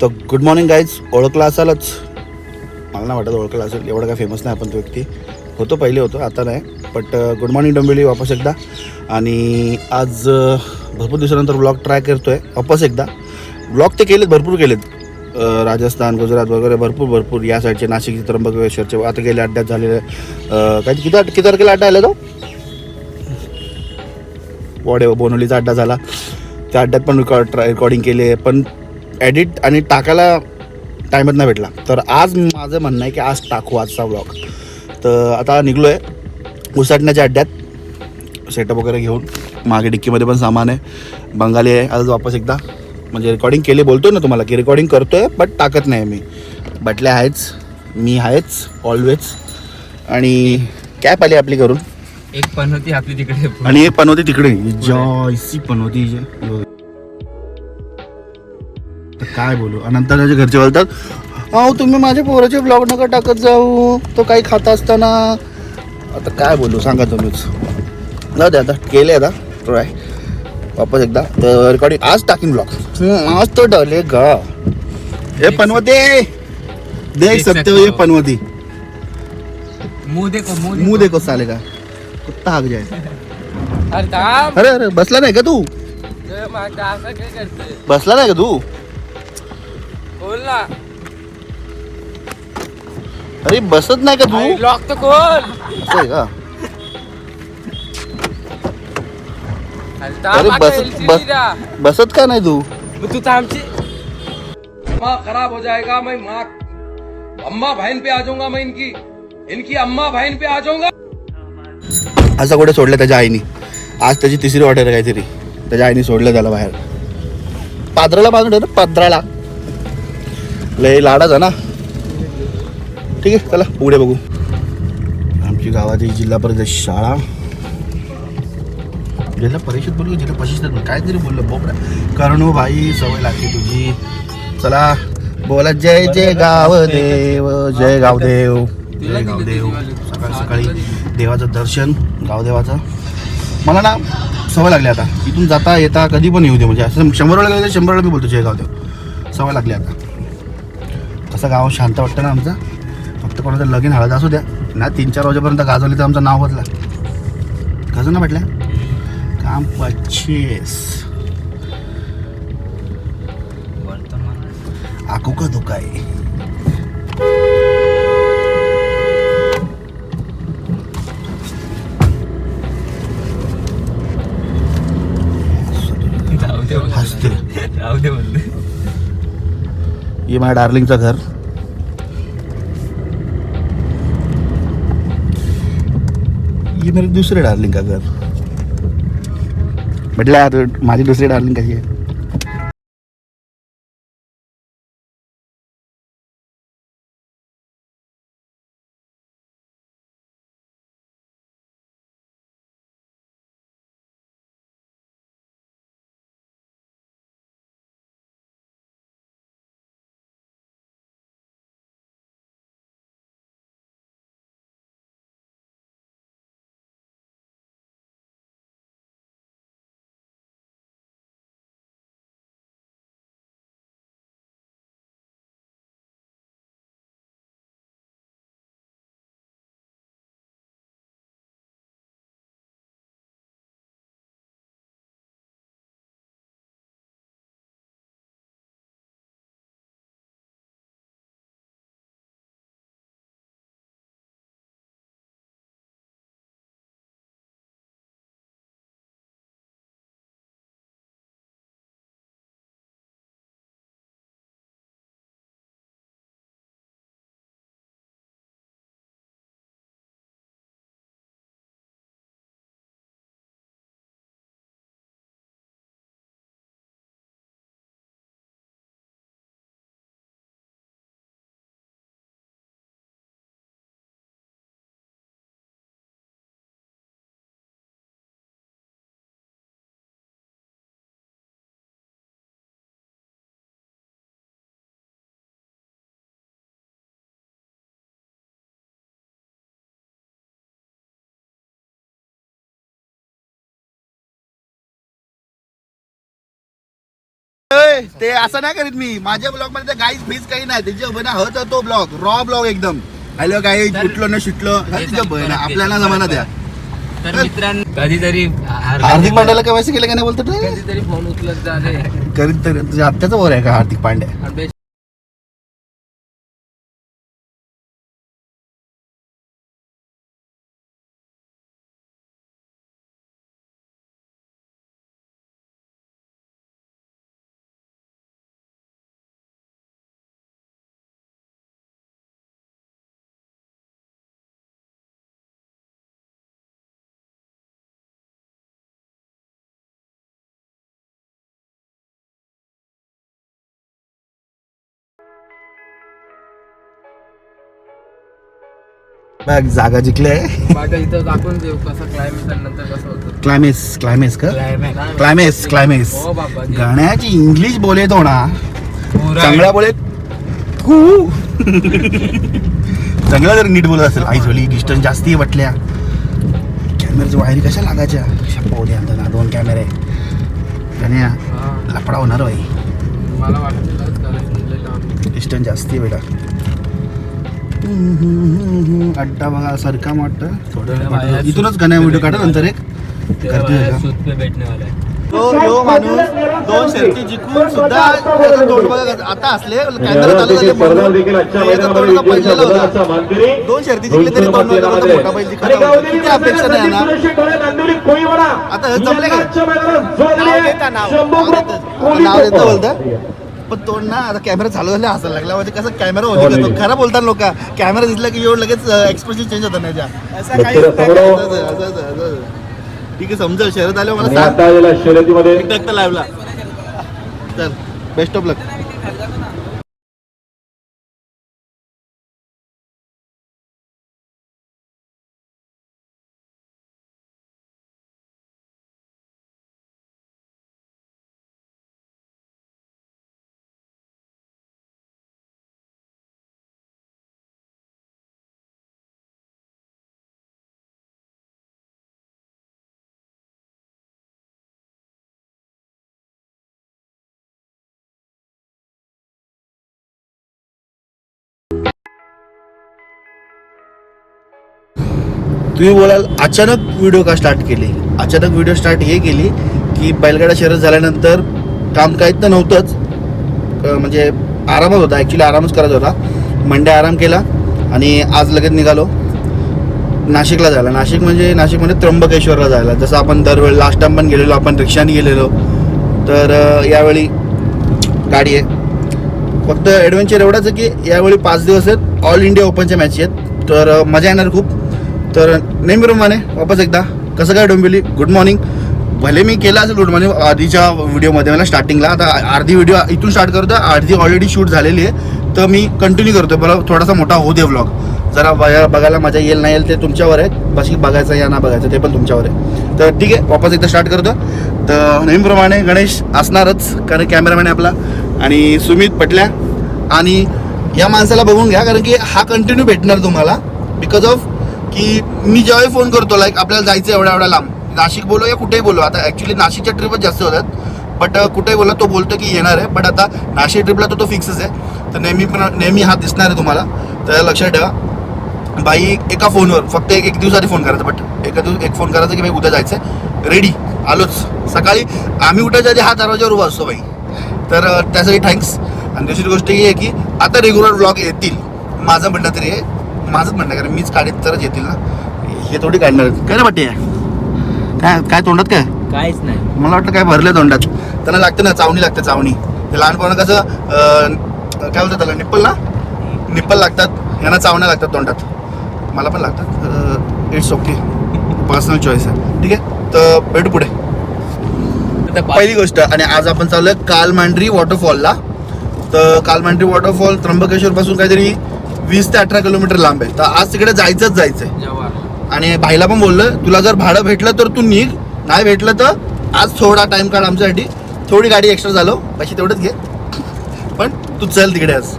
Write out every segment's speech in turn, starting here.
तर good morning guys ओळखला असालच. मला नाही वाटत ओळखला असेल. एवढं काय फेमस नाही आपण तो व्यक्ती. होतो पहिले होतो आता नाही. बट गुड मॉर्निंग डोंबिवली वापस एकदा. आणि आज uh, भरपूर दिवसानंतर ब्लॉग ट्राय करतो आहे वापस एकदा. ब्लॉग ते केलेत भरपूर केलेत. Uh, राजस्थान गुजरात वगैरे भरपूर भरपूर. या साईडचे नाशिकचे त्र्यंबकेश्वरचे आता गेले अड्ड्यात झालेले. अ, काय किती किती तारखेला अड्डा आला तो हो? वाडे बोनवलीचा अड्डा झाला. त्या अड्ड्यात पण रेकॉर्ड ट्राय रेकॉर्डिंग केले. पण एडिट आणि टाकायला टाईमच नाही भेटला. तर आज माझं म्हणणं आहे की आज टाकू आजचा ब्लॉग तर आता निघलो आहे उसाटण्याच्या अड्ड्यात. सेटअप वगैरे घेऊन. मागे डिक्कीमध्ये पण सामान आहे. बंगाली आहे. आज वापस एकदा. म्हणजे रेकॉर्डिंग केली बोलतो ना तुम्हाला की रेकॉर्डिंग करतो आहे बट टाकत नाही मी. बटल्या आहेच. मी आहेच ऑलवेज आणि कॅप आली आपली करून एक पण होती आपली तिकडे. आणि एक पनवती तिकडे. जॉयसी पनवती. जे तर काय बोलू? त्याचे घरचे बोलतात अहो तुम्ही माझ्या पोराचे ब्लॉग नका टाकत जाऊ. तो काही खात असताना. आता काय बोलू सांगा तुम्हीच. जाऊ दे आता केले आता. ट्राय वापस एकदा. रेकॉर्डिंग आज टाकीन ब्लॉग आज तो डले ग. हे पनवते! देख सकते हो ये. पनवती. मुंह देखो मुंह देखो. साले का. कुत्ता हाक जाए. अरे अरे बसला नाही का तू? बसला नाही का तू? अरे बसत नाही का तू? लॉक तर खोल. असं आहे का? अरे बसत बस. बसत का नाही तू? तू थांबची माँ खराब हो जाएगा मैं माँ अम्मा बहन पे आ जाऊंगा मैं इनकी। इनकी अम्मा बहन पे आ जाऊंगा। असं कुठे सोडलं त्याच्या आईनी? आज त्याची तिसरी ऑर्डर काहीतरी. त्याच्या आईने सोडलं त्याला बाहेर. पादराला बांधून ठेव ना पादराला. लय लाडाचा ना? ठीक आहे चला पुढे बघू. आमची गावाची जिल्हा परिषद शाळा. जिल्हा परिषद बोलू जिल्हा परिषद काहीतरी बोललं बोबडा. कारण भाई सवय लागते तुझी. चला बोला जय जय गाव देव जय गावदेव. जय गावदेव. सकाळी सकाळी देवाचं दर्शन गावदेवाचं. मला ना सवय लागली आता. इथून जाता येता कधी पण येऊ दे म्हणजे असं शंभर वेळा गेलं तर शंभर वेळा मी बोलतो जय गावदेव. सवय लागली आता. कसं गाव शांत वाटतं ना आमचं. फक्त कोणाचं लगीन हळद असू द्या. ना तीन चार वाजेपर्यंत गाजवली तर आमचं नाव बदला. कसं ना म्हटलं काम पच्चीस. आकू का दुखाय. जाऊ ये माझ्या डार्लिंगचं घर. ये मेरे दुसरे डार्लिंग का घर. म्हटलं माझी दुसरी डार्लिंग कशी आहे? ते असं नाही करीत मी. माझ्या ब्लॉगमध्ये गाईज फीज काही नाही. त्याच्या बना हत तो ब्लॉग रॉ ब्लॉग एकदम. हॅलो काही कुठलं न शिटलं. त्याच्या बना आपल्याला जमाना द्या. तर मित्रांनो कधीतरी हार्दिक पांड्याला केवायसी केलं का नाही बोलतो कधीतरी फोन उचलत झाले करीत तर तुझ्या आत्याचा वर आहे का हार्दिक पांड्या? बघ जागा जिंकले. माझ्या इथं दाखवून देऊ कसं क्लायमेट नंतर कसं होतं. क्लायमेस क्लायमेस का? क्लायमेस क्लायमेस हो बाबा गाण्याची इंग्लिश बोले तो ना. चांगला बोले. हू. चांगला जर नीट बोलत असेल आई झोली डिस्टन्स जास्ती वाटल्या. कॅमेऱ्याच्या वायरी कशा लागायच्या? शपवले ना दोन कॅमेरे गाण्या हा, लफडा होणार बाई. मला करायचं. डिस्टन्स जास्ती आहे बेटा. अड्डा बघा सरका वाटतं थोडं इथूनच गाण्या व्हिडिओ काढा नंतर एक. वाला है तो यो माणूस. दोन शर्ती जिंकून सुद्धा आता असले. दोन शर्ती जिंकले तरी मोठा बैल जिंकला. अपेक्षा नाही ना? आता हे जमले का? नाव देतं बोलतं पण तोंड ना आता कॅमेरा चालू झाले हसायला लागला. म्हणजे कसं कॅमेरा होती घेतो खरं बोलतात लोक. कॅमेरा दिसला की एवढं लगेच एक्सप्रेशन चेंज होतं नाही असं काही. असं- असं- असं- असं. ठीक आहे समजेल शहरात आले मला सांग. आता आलेला शर्यतीमध्ये एकटा लाईव्हला चल बेस्ट ऑफ लक तुम्ही बोलाल अचानक व्हिडिओ का स्टार्ट केली? अचानक व्हिडिओ स्टार्ट हे केली की बैलगाडा शर्यत झाल्यानंतर काम काहीच तर नव्हतंच. म्हणजे आरामच होता ॲक्च्युली आरामच करायचा होता. मंडे आराम केला आणि आज लगेच निघालो. नाशिकला जायला. नाशिक म्हणजे नाशिकमध्ये म्हणजे त्र्यंबकेश्वरला जायला. जसं आपण दरवेळी लास्ट टाइम पण गेलेलो आपण रिक्षाने गेलेलो. तर यावेळी गाडी आहे. फक्त ॲडव्हेंचर एवढाच आहे की यावेळी पाच दिवस आहेत. ऑल इंडिया ओपनच्या मॅच आहेत. तर मजा येणार खूप. तर नेहमीप्रमाणे वापस एकदा कसं काय डोंबिवली? गुड मॉर्निंग भले मी केला असेल गुड मॉर्निंग आधीच्या व्हिडिओमध्ये मला स्टार्टिंगला आता अर्धी व्हिडिओ इथून स्टार्ट करतो अर्धी ऑलरेडी शूट झालेली आहे. तर मी कंटिन्यू करतो मला थोडासा मोठा होऊ दे व्लॉग जरा बघा बघायला मजा येईल नाही येईल ते तुमच्यावर आहे. बाकी बघायचं या ना बघायचं ते पण तुमच्यावर आहे. तर ठीक आहे वापस एकदा स्टार्ट करतो तर नेहमीप्रमाणे गणेश असणारच कारण कॅमेरामॅन आहे आपला. आणि सुमित पटल्या. आणि या माणसाला बघून घ्या कारण की हा कंटिन्यू भेटणार तुम्हाला बिकॉज ऑफ की मी जेव्हाही फोन करतो लाईक आपल्याला जायचं एवढ्या एवढ्या लांब. नाशिक बोलो या कुठेही बोलो. आता ॲक्च्युली नाशिकच्या ट्रिपच जास्त होतात. बट uh, कुठेही बोला तो बोलतो की येणार आहे. बट आता नाशिक ट्रिपला तो तो फिक्सच आहे. तर नेहमी पण नेहमी हा दिसणार आहे तुम्हाला. तर लक्षात ठेवा. बाई एका फोनवर फक्त एक एक दिवसाआधी फोन करायचा. बट एका दिवस एक फोन करायचा की बाई उद्या जायचं आहे रेडी आलोच. सकाळी आम्ही उठायच्या आधी हा दरवाजावर उभा असतो बाई. तर uh, त्यासाठी थँक्स आणि दुसरी गोष्ट ही आहे की आता रेग्युलर ब्लॉग येतील. माझं म्हणणं तरी आहे माझंच म्हणणं आहे, कारण मीच काढीत तरच येतील ना. हे थोडी काढणार. काय रे वाटते काय काय तोंडात काय? काहीच नाही. मला वाटतं काय भरलं तोंडात. त्यांना लागतं ना चावणी लागते चावणी. ते लहानपणा कसं काय बोलतात त्याला निप्पल ना? निप्पल लागतात यांना चावण्या लागतात तोंडात. मला पण लागतात. इट्स ओके पर्सनल चॉईस आहे. ठीक आहे? तर भेटू पुढे. पहिली गोष्ट आणि आज आपण चाललोय कालमांड्री वॉटरफॉलला तर कालमांड्री वॉटरफॉल त्र्यंबकेश्वर पासून काहीतरी वीस ते अठरा किलोमीटर लांब आहे. तर आज तिकडे जायचंच जायचंय. जेव्हा आणि भाईला पण बोललं तुला जर भाडं भेटलं तर तू निघ. नाही भेटलं तर आज थोडा टाइम काढ आमच्यासाठी. थोडी गाडी एक्स्ट्रा झालो. पैसे तेवढंच घे. पण तू चल तिकडे आज.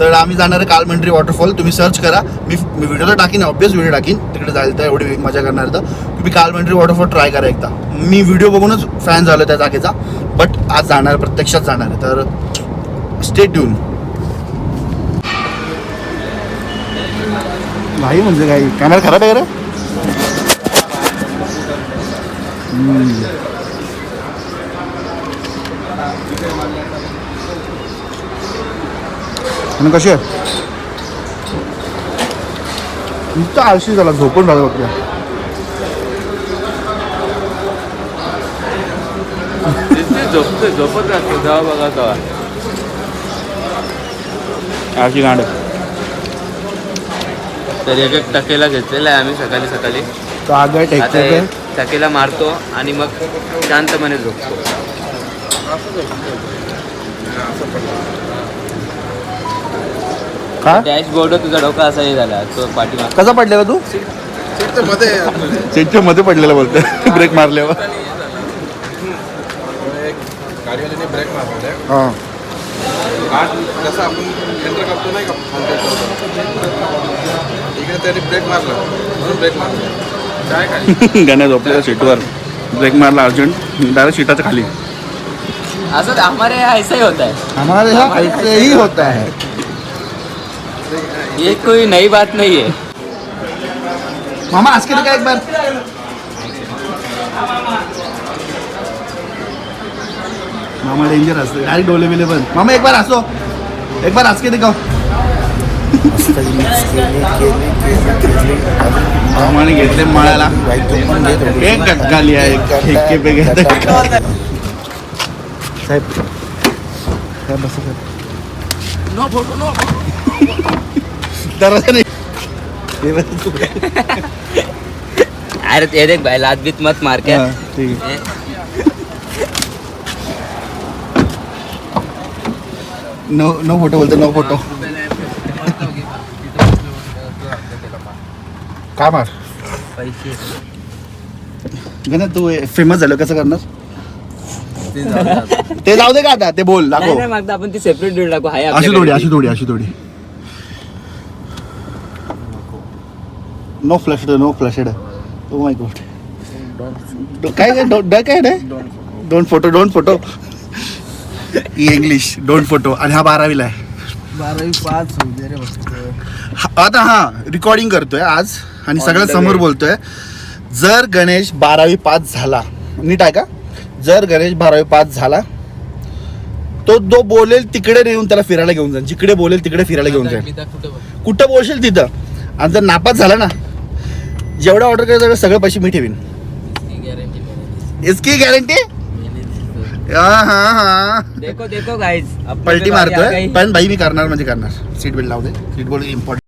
तर आम्ही जाणार आहे कालमंट्री वॉटरफॉल तुम्ही सर्च करा. मी मी व्हिडिओ तर टाकीन ऑब्वियस व्हिडिओ टाकीन. तिकडे जायला तर एवढी मजा करणार तर. तुम्ही कालमंट्री वॉटरफॉल ट्राय करा एकदा. मी व्हिडिओ बघूनच फॅन झालो त्या जागेचा. बट आज जाणार प्रत्यक्षात जाणार आहे. तर स्टे ट्यून भाई म्हणजे काही कॅमेरा खराब आहे का रे. आणि कशी आहे? नुसतं आळशी झाला झोपून राहिला बघ झोपतो झोपत राहतो जेव्हा बघा तेव्हा. आळशी गांड तर एक एक टकेला घेतलेला आहे आम्ही सकाळी सकाळी. कागद आता टेक्चर हे टकेला मारतो आणि मग शांतपणे झोपतो. काय डॅशबोर्ड तुझा डोका असा हे झाला तो पाठीमाग. कसा पडलेला तू? सीटच्या मध्ये पडलेला बोलतोय. ब्रेक मारल्यावर. गाडीवाल्याने ब्रेक मारले हा. आठ जसं आपण एंटर करतो नाही का? इकडे त्यांनी ब्रेक मारला. म्हणून ब्रेक मारला. काय काय गाण्या झोपलेल्या सीटवर ब्रेक मारला अर्जंट डायरेक्ट सीटाच्या खाली. असं हमारे यहाँ ऐसा ही होता है हमारे यहाँ ऐसे ही होता है ये कोई नई बात नहीं है. मामा आज के दिखा एक बार? मामा डेंजर असते. डायरेक्ट डोले बिले पण. मामा एक बार हसो. एक बार हस के दिखाओ मामाने घेतले माळ्याला एक गटका लिहा एक ठेके पे घेतले साहेब साहेब बसा साहेब नो फोटो नो दरवाजा नाही. हे बघ तू काय. अरे ये देख भाई लात बीत मत मार के. हा, ठीक आहे. नो नो फोटो बोलतो नो फोटो. काय मार पैसे. गणा तू फेमस झालं कसं करणार? ते जाऊ दे का आता? ते बोल नाही दाखव. नाही मागता आपण ती सेपरेट देऊन टाकू हाय अशी थोडी अशी थोडी अशी थोडी no flushed no flushed oh my god काय काय डो- डो- काय रे? Don't photo don't photo English don't photo आणि हा बारावीला आहे. बारावी पाच होऊ दे रे फक्त. हा- आता हा रेकॉर्डिंग करतोय आज आणि सगळ्या the समोर way. बोलतोय. जर गणेश बारावी पास झाला नीट आहे का? जर गणेश बारावी पास झाला तो जो बोलेल तिकडे येऊन त्याला फिरायला घेऊन जाईल जिकडे बोलेल तिकडे फिरायला घेऊन जाईल कुठं बोलशील? तिथं? आणि जर नापास झाला ना जेवढं ऑर्डर करायचं तेवढे सगळे पैसे मी ठेवीन. इसकी गॅरंटी देखो देखो गाइस पलटी मारतोय. पण भाई मी करणार म्हणजे करणार. सीट बेल्ट लावू दे. सीट बेल्ट इम्पॉर्टंट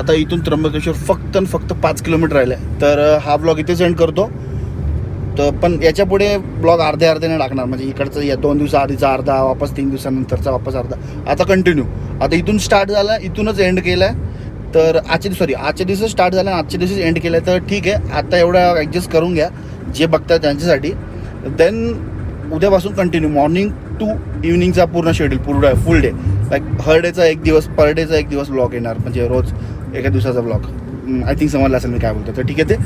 आता इथून त्र्यंबकेश्वर फक्त आणि फक्त पाच किलोमीटर राहिलं. आहे तर हा ब्लॉग इथे सेंड करतो. तर पण याच्यापुढे ब्लॉग अर्धे अर्ध्याने टाकणार म्हणजे इकडचं या दोन दिवसा आधीचा अर्धा वापस तीन दिवसानंतरचा वापस अर्धा. आता कंटिन्यू आता इथून स्टार्ट झाला इथूनच एंड केलं आहे तर आजच्या सॉरी आजच्या दिवस स्टार्ट झाला आणि आजच्या दिवशीच एंड केलं तर ठीक आहे. आता एवढा ॲडजस्ट करून घ्या जे बघतात त्यांच्यासाठी. देन उद्यापासून कंटिन्यू मॉर्निंग टू इव्हनिंगचा पूर्ण शेड्यूल पूर्ण फुल डे लाईक हर डेचा एक दिवस पर डेचा एक दिवस ब्लॉग येणार. म्हणजे रोज एका दिवसाचा ब्लॉग आय थिंक समजलं असेल मी काय बोलतो तर ठीक आहे ते.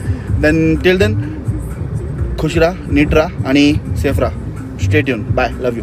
देन टिल देन खुश राहा नीट राहा आणि सेफ राहा. स्टेट येऊन बाय लव यू